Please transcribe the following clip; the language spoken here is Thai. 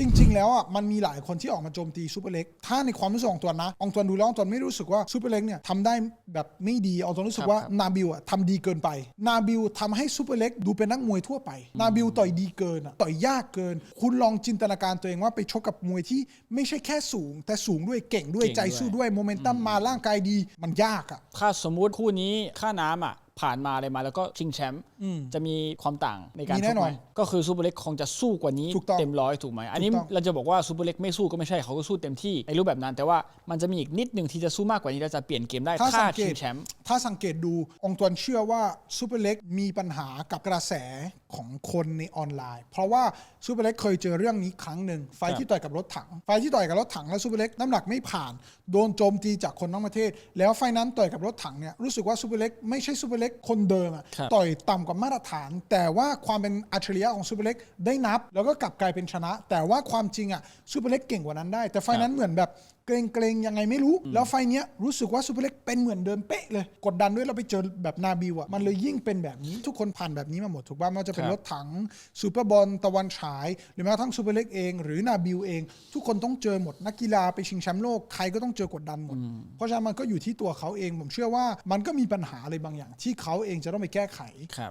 จริง ๆ แล้วอะมันมีหลายคนที่ออกมาโจมตีซูเปอร์เล็กถ้าในความรู้สึกของตัวนะองตวนดูแล้วองตวนไม่รู้สึกว่าซูเปอร์เล็กเนี่ยทำได้แบบไม่ดีองตวนรู้สึกว่าครับนาบิลอะทำดีเกินไป นาบิลทำให้ซูเปอร์เล็กดูเป็นนักมวยทั่วไป นาบิลต่อยดีเกินอะต่อยยากเกิน คุณลองจินตนาการตัวเองว่าไปชกกับมวยที่ไม่ใช่แค่สูง แต่สูงด้วยเก่งด้วยเก่งใจสู้ด้วยโมเมนตัมมาร่างกายดีมันยากอะถ้าสมมุติคู่นี้ค่าน้ำอะ ผ่านมาอะไรมาแล้วก็ชิงแชมป์จะมีความต่างในการมีชแน่กนไหอมนก็คือซูเปอร์เล็กคงจะสู้กว่านี้ถูกต้องเต็มร้อยถูกไหมอันนี้ถูกต้องเราจะบอกว่าซูเปอร์เล็กไม่สู้ก็ไม่ใช่เขาก็สู้เต็มที่ในรูปแบบนั้น แต่ว่ามันจะมีอีกนิดหนึ่งที่จะสู้มากกว่านี้แล้วจะเปลี่ยนเกมได้ถ้าถ้าสังเกชิตงแชมป์ถ้าสังเกตดูองค์ตวนเชื่อว่าซูเปอร์เล็กมีปัญหากับกระแสของคนในออนไลน์ เพราะว่าซูเปอร์เล็กเคยเจอเรื่องนี้ครั้งหนึ่งไฟล์ที่ต่อยกับรถถัง ไฟล์ที่ต่อยกับรถถังแล้วซูเปอร์เล็กน้ำหนักไม่ผ่าน โดนโจมตีจากคนทั้งประเทศ แล้วไฟล์นั้นต่อยกับรถถังเนี่ยรู้สึกว่าซูเปอร์เล็กไม่ใช่ซูเปอร์เล็กคนเดิมอะครับ ต่อยต่ำกว่ามาตรฐาน แต่ว่าความเป็นอัจฉริยะของซูเปอร์เล็กได้นับ แล้วก็กลับกลายเป็นชนะ แต่ว่าความจริงอะซูเปอร์เล็กเก่งกว่านั้นได้ แต่ไฟล์นั้นเหมือนแบบเกรงเกรงๆยังไงไม่รู้ แล้วไฟล์เนี้ยรู้สึกว่าซูเปอร์เล็กเป็นเหมือนเดิมเป๊ะเลย กดดันด้วยเราไปเจอแบบนาบิวอะมันเลยยิ่งเป็นแบบนี้ทุกคนผ่านแบบนี้มาหมดถูกป่ะไม่ว่าจะเป็นครับรถถังซูเปอร์บอลตะวันฉาย หรือแม้กระทั่งซูเปอร์เล็กเอง หรือนาบิวเอง ทุกคนต้องเจอหมดนักกีฬาไปชิงแชมป์โลกใครก็ต้องเจอกดดันหมด เพราะฉะนั้นมันก็อยู่ที่ตัวเขาเองผมเชื่อว่ามันก็มีปัญหาอะไรบางอย่าง ที่เขาเองจะต้องไปแก้ไขครับ